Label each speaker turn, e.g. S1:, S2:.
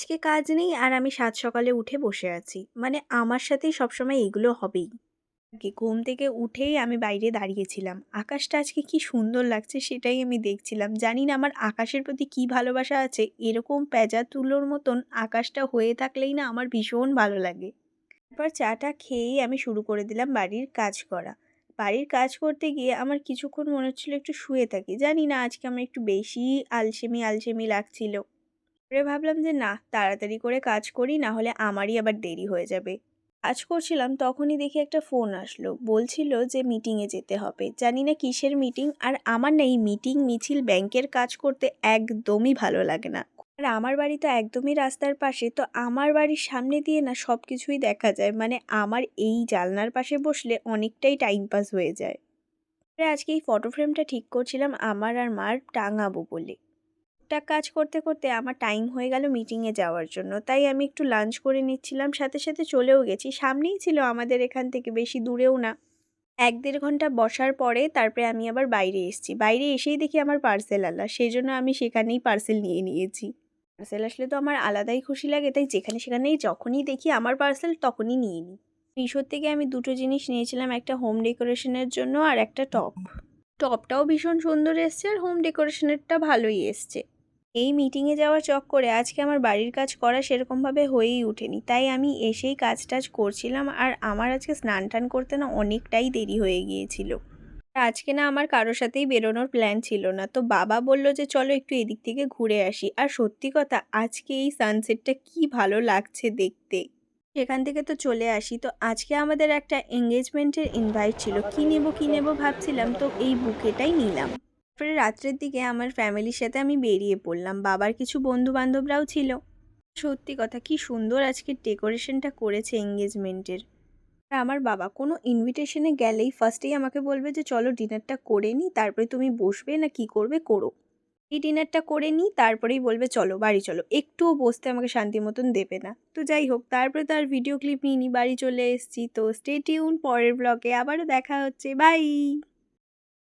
S1: আজকে কাজ নেই আর আমি সাত সকালে উঠে বসে আছি। মানে আমার সাথেই সবসময় এগুলো হবেই। ঘুম থেকে উঠেই আমি বাইরে দাঁড়িয়েছিলাম আকাশটা আজকে কি সুন্দর লাগছে সেটাই আমি দেখছিলাম। জানি না আমার আকাশের প্রতি কি ভালোবাসা আছে। এরকম প্যাঁজা তুলোর মতন আকাশটা হয়ে থাকলেই না আমার ভীষণ ভালো লাগে। তারপর চাটা খেয়েই আমি শুরু করে দিলাম বাড়ির কাজ করা। বাড়ির কাজ করতে গিয়ে আমার কিছুক্ষণ মনে হচ্ছিল একটু শুয়ে থাকি। জানি না আজকে আমার একটু বেশি আলসেমি আলসেমি লাগছিল। পরে ভাবলাম যে, না, তাড়াতাড়ি করে কাজ করি না হলে আমারই আবার দেরি হয়ে যাবে। কাজ করছিলাম, তখনই দেখি একটা ফোন আসলো। বলছিল যে মিটিংয়ে যেতে হবে। জানি না কিসের মিটিং আর আমার না এই মিটিং মিছিল ব্যাংকের কাজ করতে একদমই ভালো লাগে না। আর আমার বাড়ি তো একদমই রাস্তার পাশে, তো আমার বাড়ির সামনে দিয়ে না সব কিছুই দেখা যায়। মানে আমার এই জানলার পাশে বসলে অনেকটাই টাইম পাস হয়ে যায়। তারপরে আজকে এই ফটো ফ্রেমটা ঠিক করছিলাম আমার আর মার টাঙাবো বলে। টুকটাক কাজ করতে করতে আমার টাইম হয়ে গেল মিটিংয়ে যাওয়ার জন্য। তাই আমি একটু লাঞ্চ করে নিচ্ছিলাম, সাথে সাথে চলেও গেছি। সামনেই ছিল আমাদের এখান থেকে, বেশি দূরেও না। এক দেড় ঘণ্টা বসার পরে তারপরে আমি আবার বাইরে এসেছি। বাইরে এসেই দেখি আমার পার্সেল আলা। সেই জন্য আমি সেখানেই পার্সেল নিয়ে নিয়েছি। পার্সেল আসলে তো আমার আলাদাই খুশি লাগে, তাই যেখানে, সেখানেই যখনই দেখি আমার পার্সেল তখনই নিয়ে নিই। মিশোর থেকে আমি দুটো জিনিস নিয়েছিলাম, একটা হোম ডেকোরেশনের জন্য আর একটা টপ টপটাও ভীষণ সুন্দর এসছে আর হোম ডেকোরেশনেরটা ভালোই এসছে। এই মিটিংয়ে যাওয়ার চক্করে আজকে আমার বাড়ির কাজ করা সেরকমভাবে হয়েই ওঠেনি। তাই আমি এসেই কাজ টাজ করছিলাম আর আমার আজকে স্নান টান করতে না অনেকটাই দেরি হয়ে গিয়েছিল। আজকে না আমার কারোর সাথেই বেরোনোর প্ল্যান ছিল না। তো বাবা বলল যে, চলো একটু এদিক থেকে ঘুরে আসি। আর সত্যি কথা, আজকে এই সানসেটটা কি ভালো লাগছে দেখতে। সেখান থেকে তো চলে আসি। তো আজকে আমাদের একটা এঙ্গেজমেন্টের ইনভাইট ছিল। কি নেব কি নেব ভাবছিলাম, তো এই বুকেটাই নিলাম। তারপরে রাত্রের দিকে আমার ফ্যামিলির সাথে আমি বেরিয়ে পড়লাম। বাবার কিছু বন্ধু বান্ধবরাও ছিল। সত্যি কথা, কি সুন্দর আজকে ডেকোরেশনটা করেছে এঙ্গেজমেন্টের। আমার বাবা কোনো ইনভিটেশনে গেলেই ফার্স্টেই আমাকে বলবে যে, চলো ডিনারটা করে নিই তারপরে তুমি বসবে না কি করবে করো। এই ডিনারটা করে নিই তারপরেই বলবে, চলো, বাড়ি চলো। একটুও বসতে আমাকে শান্তি মতন দেবে না। তো যাই হোক, তারপরে তার ভিডিও ক্লিপ নিয়ে বাড়ি চলে এসেছি। তো স্টেটিউন পরের ব্লগে আবারও দেখা হচ্ছে। বাই